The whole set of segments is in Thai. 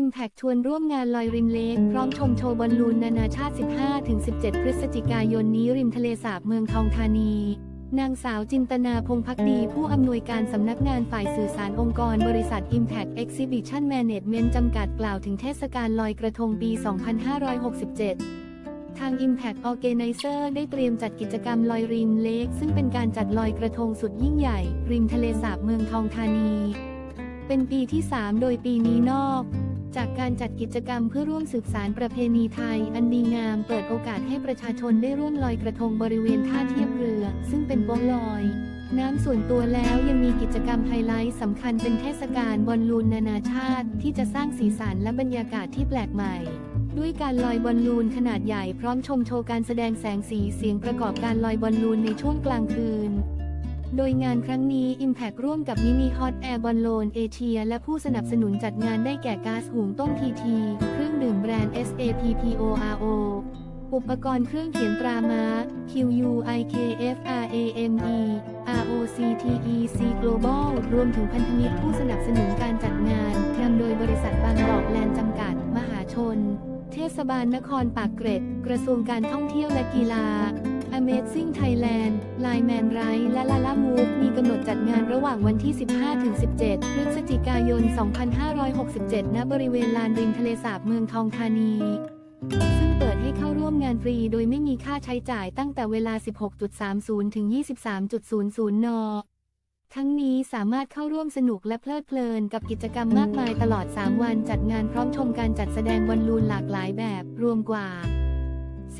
Impact ชวนร่วมงานลอยริมเลกพร้อมชมโชว์บอลลูนนานาชาติ 15-17 พฤศจิกายนนี้ริมทะเลสาบเมืองทองธานี นางสาวจินตนาพงพักดี ผู้อำนวยการสำนักงานฝ่ายสื่อสารองค์กรบริษัท Impact Exhibition Management จำกัดกล่าวถึงเทศกาลลอยกระทงปี 2567ทาง Impact Organizer ได้เตรียมจัดกิจกรรมลอยริมเลกซึ่งเป็นการจัดลอยกระทงสุดยิ่งใหญ่ ริมทะเลสาบเมืองทองธานี เป็นปีที่ 3 โดยปีนี้นอก จากการจัดกิจกรรมเพื่อร่วมสืบสารประเพณีไทย อันดีงามเปิดโอกาสให้ประชาชนได้ร่วมลอยกระทงบริเวณท่าเทียบเรือ ซึ่งเป็นโป๊ลอย น้ำส่วนตัวแล้วยังมีกิจกรรมไฮไลท์สำคัญเป็นเทศกาลบอลลูนนานาชาติ ที่จะสร้างสีสันและบรรยากาศที่แปลกใหม่ ด้วยการลอยบอลลูนขนาดใหญ่พร้อมชมโชว์การแสดงแสงสีเสียงประกอบการลอยบอลลูนในช่วงกลางคืน โดยงานครั้งนี้ Impact ร่วมกับมินิฮอตแอร์บอลโลนเอเชียและผู้สนับสนุนจัดงานได้แก่ก๊าซหุงต้มทีทีเครื่องดื่มแบรนด์ SAPPORO อุปกรณ์เครื่องเขียนตราม้า QUIKFRAME ROCTEC Global รวมถึงพันธมิตรผู้สนับสนุนการจัดงาน นำโดยบริษัทบางกอกแลนด์จำกัด มหาชน เทศบาลนครปากเกร็ด กระทรวงการท่องเที่ยวและกีฬา Amazing Thailand ไลแมนไรและลาลาำหนดจัดงานระหว่างวันที่ 15-17 พฤศจิกายน 2567 ณ บริเวณลานริมทะเลสาบเมืองทองธานี ซึ่งเปิดให้เข้าร่วมงานฟรีโดยไม่มีค่าใช้จ่ายตั้งแต่เวลา 16.30 ถึง 23.00 น ทั้งนี้สามารถเข้าร่วมสนุกและเพลิดเพลินกับกิจกรรมมากมายตลอด 3 วันจัดงานพร้อมชมการจัดแสดงบอลลูนหลากหลายแบบ รวมกว่า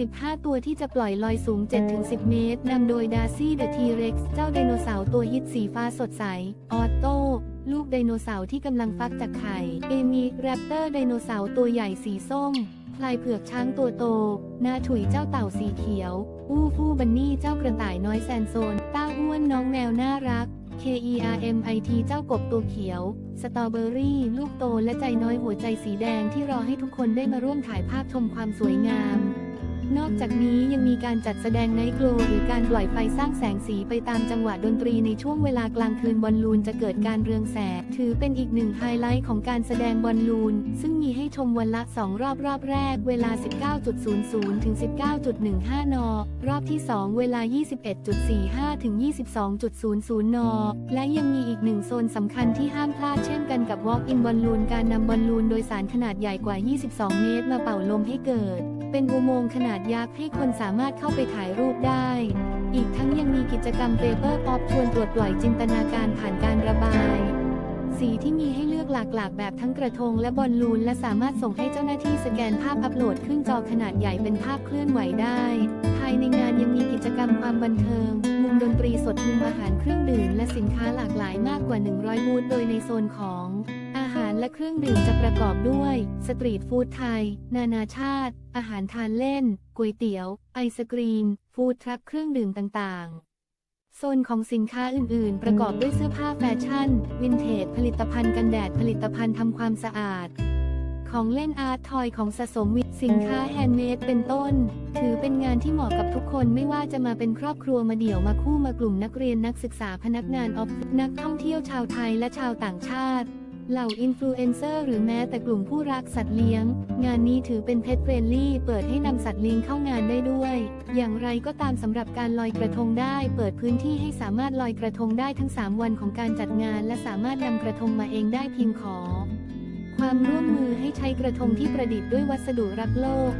15 ตัวที่จะปล่อยลอยสูง 7-10 เมตร นำโดยดาซี่เดอะทีเร็กซ์เจ้าไดโนเสาร์ตัวฮิตสีฟ้าสดใส ออโต้ ลูกไดโนเสาร์ที่กำลังฟักจากไข่ เอมิแรปเตอร์ไดโนเสาร์ตัวใหญ่สีส้มพลายเผือกช้างตัวโต นาถุยเจ้าเต่าสีเขียว อู้ฟู่บันนี่เจ้ากระต่ายน้อยแซนโซน ต้าอ้วนน้องแมวน่ารัก KERMIT เจ้ากบตัวเขียว สตรอเบอรี่ ลูกโตและใจน้อยหัวใจสีแดงที่รอให้ทุกคนได้มาร่วมถ่ายภาพชมความสวยงาม นอกจากนี้ยังมีการจัดแสดงไนท์โกลหรือการปล่อยไฟสร้างแสงสีไปตามจังหวะดนตรีในช่วงเวลากลางคืนบอลลูนจะเกิดการเรืองแสง ถือเป็นอีกหนึ่งไฮไลท์ของการแสดงบอลลูน ซึ่งมีให้ชมวันละ 2 รอบรอบแรก เวลา 19.00 ถึง 19.15 น รอบที่ 2 เวลา 21.45 ถึง 22.00 น และยังมีอีกหนึ่งโซนสำคัญที่ห้ามพลาดเช่นกันกับ Walk-in บอลลูนการนำบอลลูนโดยสารขนาดใหญ่กว่า 22 เมตร มาเป่าลมให้เกิด เป็นอุโมงค์ขนาดยักษ์ให้คนสามารถเข้าไปถ่ายรูปได้ อีกทั้งยังมีกิจกรรมเปเปอร์ป๊อปชวนตรวจปล่อยจินตนาการผ่านการระบาย สีที่มีให้เลือกหลากหลากแบบทั้งกระทงและบอลลูน และสามารถส่งให้เจ้าหน้าที่สแกนภาพอัปโหลดขึ้นจอขนาดใหญ่เป็นภาพเคลื่อนไหวได้ ภายในงานยังมีกิจกรรมความบันเทิง มุมดนตรีสดมุมอาหารเครื่องดื่มและสินค้าหลากหลายมากกว่า 100 บูธโดยในโซนของ หารและเครื่องดื่มจะประกอบด้วย สตรีทฟู้ดไทย นานาชาติ อาหารทานเล่น ก๋วยเตี๋ยว ไอศกรีม ฟู้ดทรัคเครื่องดื่มต่างๆ โซนของสินค้าอื่นๆ ประกอบด้วยเสื้อผ้าแฟชั่น วินเทจ ผลิตภัณฑ์กันแดด ผลิตภัณฑ์ทำความสะอาด ของเล่นอาร์ตทอยของสะสมวิสินค้าแฮนด์เมดเป็นต้น ถือเป็นงานที่เหมาะกับทุกคนไม่ว่าจะมาเป็นครอบครัวมาเดี่ยวมาคู่มากลุ่มนักเรียนนักศึกษาพนักงานออฟฟิศนักท่องเที่ยวชาวไทยและชาวต่างชาติ เหล่าอินฟลูเอนเซอร์หรือแม้แต่กลุ่มผู้รักสัตว์เลี้ยง งานนี้ถือเป็นเพ t เฟรนลี่เปิดให้นำสัตว์เลี้ยงเข้างานได้ด้วย อย่างไรก็ตามสำหรับการลอยกระทงได้ เปิดพื้นที่ให้สามารถลอยกระทงได้ทั้ง 3 วันของการจัดงาน และสามารถนำกระทงมาเองได้เพียงขอ ความร่วมมือให้ใช้กระทงที่ประดิษฐ์ด้วยวัสดุรักโลก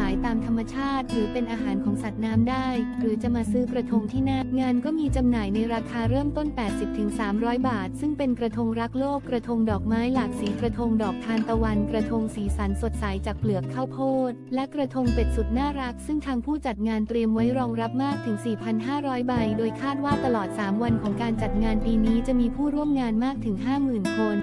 ลายตามธรรมชาติ หรือเป็นอาหารของสัตว์น้ำได้ หรือจะมาซื้อกระทงที่หน้างานก็มีจำหน่ายในราคาเริ่มต้น 80-300 บาท ซึ่งเป็นกระทงรักโลกกระทงดอกไม้หลากสีกระทงดอกทานตะวัน กระทงสีสันสดใสจากเปลือกข้าวโพด และกระทงเป็ดสุดน่ารัก ซึ่งทางผู้จัดงานเตรียมไว้รองรับมากถึง 4,500 ใบ โดยคาดว่าตลอด 3 วันของการจัดงานปีนี้จะมีผู้ร่วมงานมากถึง 50,000 คน